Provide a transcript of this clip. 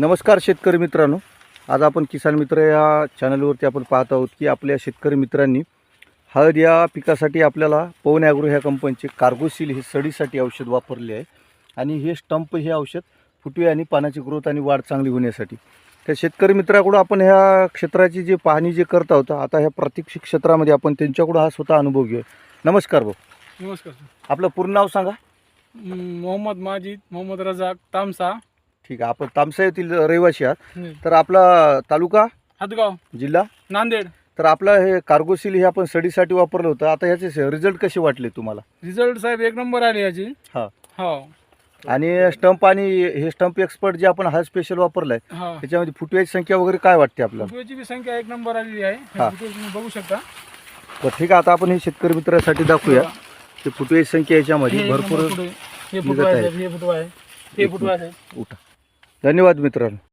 नमस्कार शेतकरी मित्रांनो. आज आपण किसान मित्र या चॅनलवरती आपण पाहत आहोत की आपल्या शेतकरी मित्रांनी हळद या पिकासाठी आपल्याला पवन ॲग्रो ह्या कंपनीचे कार्गोसील हे सडीसाठी औषध वापरले आहे. आणि हे स्टंप हे औषध फुटवे आणि पानाची ग्रोथ आणि वाढ चांगली होण्यासाठी. त्या शेतकरी मित्राकडून आपण ह्या क्षेत्राची जे पाहणी जे करत आहोत आता ह्या प्रात्यक्षिक क्षेत्रामध्ये आपण त्यांच्याकडून हा स्वतः अनुभव घेऊ नमस्कार भाऊ. नमस्कार आपलं पूर्ण नाव सांगा. हम्म, मोहम्मद माजिद मोहम्मद रजाक तामसा. ठीक आहे. आपण तामसा येथील रहिवासी आहात. तर आपला तालुका? हातगाव. जिल्हा? नांदेड. तर आपलं हे कार्गोसील हे आपण स्टडीसाठी वापरलं होतं. आता ह्याचे रिझल्ट कसे वाटले तुम्हाला? रिझल्ट साहेब एक नंबर आले याची. हा. हो. आणि स्टंप आणि हे स्टंप एक्सपर्ट जे आपण हा स्पेशल वापरलाय हा. त्याच्यामध्ये फुटव्याची संख्या वगैरे काय वाटते आपल्याला? फुटव्याची बी संख्या एक नंबर आलेली आहे. हे. हा. तुम्ही बघू शकता. तर ठीक आहे. आता आपण हे शेतकरी मित्रासाठी दाखवूया. की फुटव्याची संख्या हे याच्यामध्ये एक भरपूर. हे निघत फुटवा आहे आहे. साहेब, हे फुटवा आहे. हे फुटवा आहे. साहेब. उठा. धन्यवाद मित्रांनो.